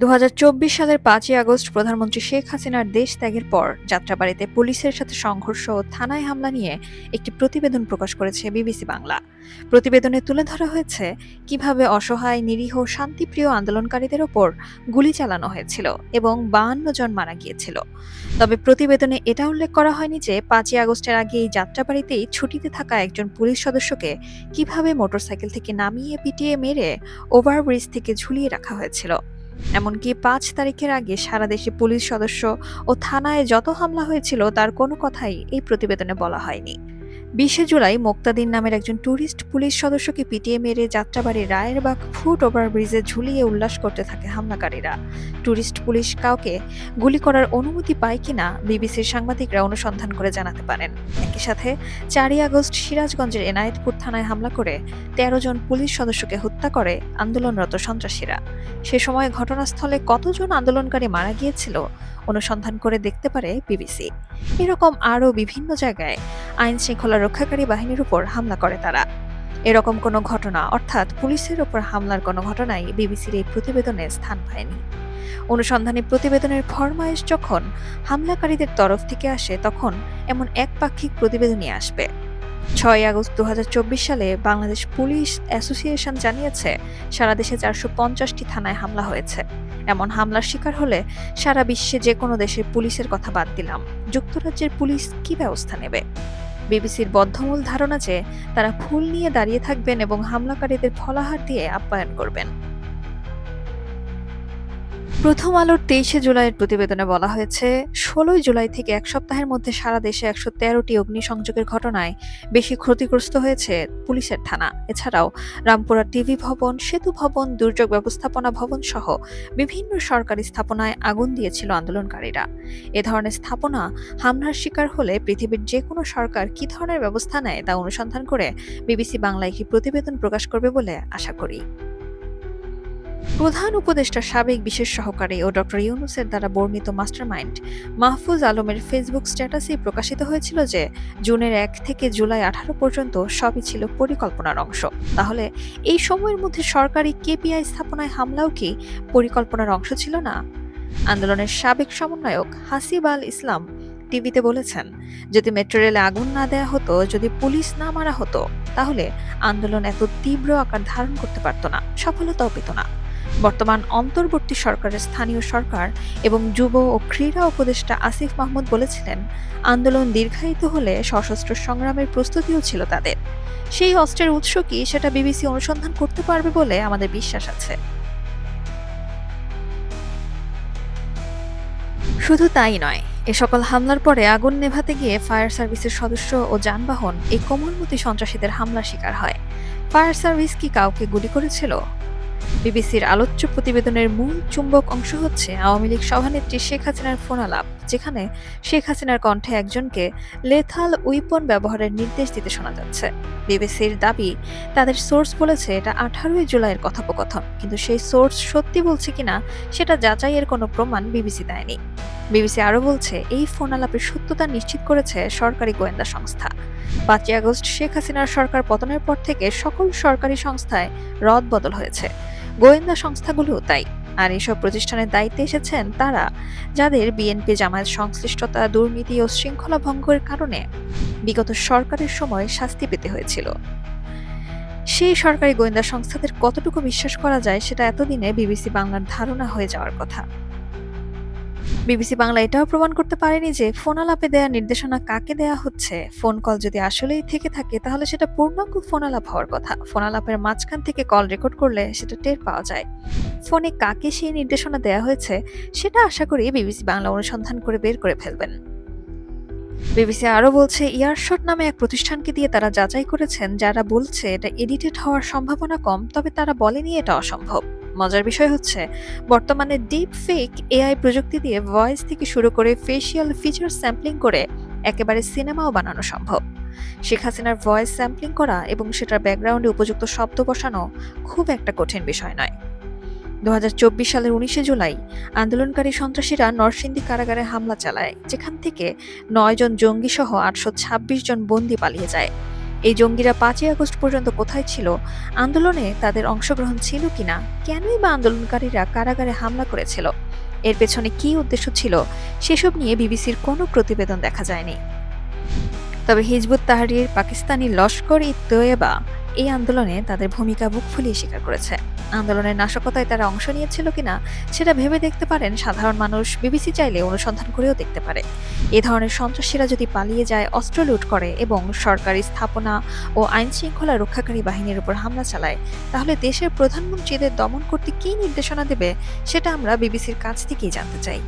দু হাজার চব্বিশ সালের পাঁচই আগস্ট প্রধানমন্ত্রী শেখ হাসিনার দেশ ত্যাগের পর যাত্রাবাড়িতে পুলিশের সাথে সংঘর্ষ ও থানায় হামলা নিয়ে একটি প্রতিবেদন প্রকাশ করেছে বিবিসি বাংলা। প্রতিবেদনে তুলে ধরা হয়েছে কীভাবে অসহায়, নিরীহ, শান্তিপ্রিয় আন্দোলনকারীদের ওপর গুলি চালানো হয়েছিল এবং বাহান্ন জন মারা গিয়েছিল। তবে প্রতিবেদনে এটা উল্লেখ করা হয়নি যে পাঁচই আগস্টের আগে এই যাত্রাবাড়িতেই ছুটিতে থাকা একজন পুলিশ সদস্যকে কীভাবে মোটরসাইকেল থেকে নামিয়ে পিটিয়ে মেরে ওভারব্রিজ থেকে ঝুলিয়ে রাখা হয়েছিল। এমনকি পাঁচ তারিখের আগে সারা দেশে পুলিশ সদস্য ও থানায় যত হামলা হয়েছিল, তার কোনো কথাই এই প্রতিবেদনে বলা হয়নি। বিশে জুলাই মোক্তাদিন নামের একজন ট্যুরিস্ট পুলিশ সদস্যকে পিটিয়ে মেরে যাত্রাবাড়ির রায়েরবাগ ফুট ওভার ব্রিজে ঝুলিয়ে উল্লাস করতে থাকে হামলাকারীরা। ট্যুরিস্ট পুলিশ কাউকে গুলি করার অনুমতি পায় কিনা বিবিসির সাংবাদিকরা অনুসন্ধান করে জানাতে পারেন। একই সাথে চারই আগস্ট সিরাজগঞ্জের এনায়েতপুর থানায় হামলা করে তেরো জন পুলিশ সদস্যকে হত্যা করে আন্দোলনরত সন্ত্রাসীরা। সে সময় ঘটনাস্থলে কতজন আন্দোলনকারী মারা গিয়েছিল অনুসন্ধান করে দেখতে পারে বিবিসি। এরকম আরও বিভিন্ন জায়গায় আইন শৃঙ্খলা রক্ষাকারী বাহিনীর উপর হামলা করে তারা। এরকম কোনো ঘটনা, অর্থাৎ পুলিশের ওপর হামলার কোনো ঘটনাই বিবিসির এই প্রতিবেদনে স্থান পায়নি। অনুসন্ধানী প্রতিবেদনের ফরমায়েশ যখন হামলাকারীদের তরফ থেকে আসে, তখন এমন একপাক্ষিক প্রতিবেদনই আসবে। ছয় আগস্ট দু হাজার চব্বিশ সালে বাংলাদেশ পুলিশ অ্যাসোসিয়েশন জানিয়েছে, সারা দেশে চারশো পঞ্চাশটি থানায় হামলা হয়েছে। এমন হামলার শিকার হলে সারা বিশ্বে যে কোনো দেশের পুলিশের কথা বাদ দিলাম। যুক্তরাজ্যের পুলিশ কি ব্যবস্থা নেবে? বিবিসির বদ্ধমূল ধারণা যে তারা ফুল নিয়ে দাঁড়িয়ে থাকবেন এবং হামলাকারীদের ফলাহার দিয়ে আপ্যায়ন করবেন। প্রথম আলোর তেইশে জুলাইয়ের প্রতিবেদনে বলা হয়েছে, ষোলোই জুলাই থেকে এক সপ্তাহের মধ্যে সারা দেশে একশো তেরোটি অগ্নিসংযোগের ঘটনায় বেশি ক্ষতিগ্রস্ত হয়েছে পুলিশের থানা। এছাড়াও রামপুরা টিভি ভবন, সেতু ভবন, দুর্যোগ ব্যবস্থাপনা ভবন সহ বিভিন্ন সরকারি স্থাপনায় আগুন দিয়েছিল আন্দোলনকারীরা। এ ধরনের স্থাপনা হামলার শিকার হলে পৃথিবীর যে কোনো সরকার কি ধরনের ব্যবস্থা নেয় তা অনুসন্ধান করে বিবিসি বাংলায় একটি প্রতিবেদন প্রকাশ করবে বলে আশা করি। প্রধান উপদেষ্টা সাবেক বিশেষ সহকারী ও ডক্টর ইউনুসের দ্বারা বর্ণিত মাস্টারমাইন্ড মাহফুজ আলমের ফেসবুক স্ট্যাটাসে প্রকাশিত হয়েছিল যে, জুনের এক থেকে জুলাই আঠারো পর্যন্ত সবই ছিল পরিকল্পনার অংশ। তাহলে এই সময়ের মধ্যে সরকারি কেপিআই স্থাপনায় হামলাও কি পরিকল্পনার অংশ ছিল না? আন্দোলনের সাবেক সমন্বয়ক হাসিব আল ইসলাম টিভিতে বলেছেন, যদি মেট্রো রেলে আগুন না দেয়া হতো, যদি পুলিশ না মারা হতো, তাহলে আন্দোলন এত তীব্র আকার ধারণ করতে পারত না, সফলতাও পেত না। বর্তমান অন্তর্বর্তী সরকারের স্থানীয় সরকার এবং যুব ও ক্রীড়া উপদেষ্টা আসিফ মাহমুদ বলেছিলেন, আন্দোলন দীর্ঘায়িত হলে সশস্ত্র সংগ্রামের প্রস্তুতিও ছিল তাদের। সেই অস্ত্রের উৎস কি সেটা বিবিসি অনুসন্ধান করতে পারবে বলে আমাদের বিশ্বাস আছে। শুধু তাই নয়, এ সকল হামলার পরে আগুন নেভাতে গিয়ে ফায়ার সার্ভিসের সদস্য ও যানবাহন এই কোমলমতি সন্ত্রাসীদের হামলার শিকার হয়। ফায়ার সার্ভিস কি কাউকে গুলি করেছিল? বিবিসির আলোচ্য প্রতিবেদনের মূল চুম্বক অংশ হচ্ছে আওয়ামী লীগ সভানেত্রী শেখ হাসিনার ফোনালাপ যেখানে শেখ হাসিনার কণ্ঠে একজনকে লেথাল উইপন ব্যবহারের নির্দেশ দিতে শোনা যাচ্ছে। বিবিসির দাবি, তাদের সোর্স বলেছে এটা আঠারোই জুলাইয়ের কথোপকথন, কিন্তু সেই সোর্স সত্যি বলছে কিনা সেটা যাচাইয়ের কোনো প্রমাণ বিবিসি দেয়নি। বিবিসি আরও বলছে, এই ফোনালাপের সত্যতা নিশ্চিত করেছে সরকারি গোয়েন্দা সংস্থা। পাঁচই আগস্ট শেখ হাসিনার সরকার পতনের পর থেকে সকল সরকারি সংস্থায় রদ বদল হয়েছে। গোয়েন্দা সংস্থাগুলোও তাই। আর এসব প্রতিষ্ঠানের দায়িত্বে এসেছেন তারা, যাদের বিএনপি জামায়াত সংশ্লিষ্টতা, দুর্নীতি ও শৃঙ্খলা ভঙ্গের কারণে বিগত সরকারের সময় শাস্তি পেতে হয়েছিল। সেই সরকারি গোয়েন্দা সংস্থাদের কতটুকু বিশ্বাস করা যায় সেটা এতদিনে বিবিসি বাংলার ধারণা হয়ে যাওয়ার কথা। বিবিসি বাংলা এটাও প্রমাণ করতে পারেনি যে ফোন আলাপে দেয়া নির্দেশনা কাকে দেয়া হচ্ছে? ফোন কল যদি আসলেই থেকে থাকে, তাহলে সেটা পূর্ণাঙ্গ ফোন আলাপ হওয়ার কথা। ফোন আলাপের মাঝখান থেকে কল রেকর্ড করলে সেটা টের পাওয়া যায়। ফোনে কাকে সেই নির্দেশনা দেয়া হয়েছে, সেটা আশা করি বিবিসি বাংলা অনুসন্ধান করে বের করে ফেলবেন। বিবিসি আরও বলছে, ইয়ারশট নামে এক প্রতিষ্ঠানকে দিয়ে তারা যাচাই করেছেন, যারা বলছে এটা এডিটেড হওয়ার সম্ভাবনা কম, তবে তারা বলেনি এটা অসম্ভব। মজার বিষয় হচ্ছে, বর্তমানে ডিপ ফেক এআই প্রযুক্তি দিয়ে ভয়েস থেকে শুরু করে ফেসিয়াল ফিচার স্যাম্পলিং করে একেবারে সিনেমাও বানানো সম্ভব। শেখ হাসিনার ভয়েস স্যাম্পলিং করা এবং সেটার ব্যাকগ্রাউন্ডে উপযুক্ত শব্দ বসানো খুব একটা কঠিন বিষয় নয়। দু সালের উনিশে জুলাই, আন্দোলনকারী সন্ত্রাসীরা নরসিংদী কারাগারে হামলা চালায়, যেখান থেকে নয় জন জঙ্গি সহ আটশো ছাব্বিশ জন বন্দি পালিয়ে যায়। এই জঙ্গিরা পাঁচই আগস্ট পর্যন্ত কোথায় ছিল? আন্দোলনে তাদের অংশগ্রহণ ছিল কিনা? কেনই বা আন্দোলনকারীরা কারাগারে হামলা করেছিল? এর পেছনে কী উদ্দেশ্য ছিল? সেসব নিয়ে বিবিসির কোনো প্রতিবেদন দেখা যায়নি। তবে হিজবুত তাহরির পাকিস্তানি লস্কর ই তৈয়বা এই আন্দোলনে তাদের ভূমিকা বুক ফুলিয়ে স্বীকার করেছে। আন্দোলনের নাশকতায় তারা অংশ নিয়েছিল কিনা, সেটা ভেবে দেখতে পারেন সাধারণ মানুষ। বিবিসি চাইলে অনুসন্ধান করেও দেখতে পারে। এ ধরনের সন্ত্রাসীরা যদি পালিয়ে যায়, অস্ত্র লুট করে এবং সরকারি স্থাপনা ও আইন শৃঙ্খলা রক্ষাকারী বাহিনীর উপর হামলা চালায়, তাহলে দেশের প্রধানমন্ত্রীদের দমন করতে কী নির্দেশনা দেবে, সেটা আমরা বিবিসির কাছ থেকেই জানতে চাই।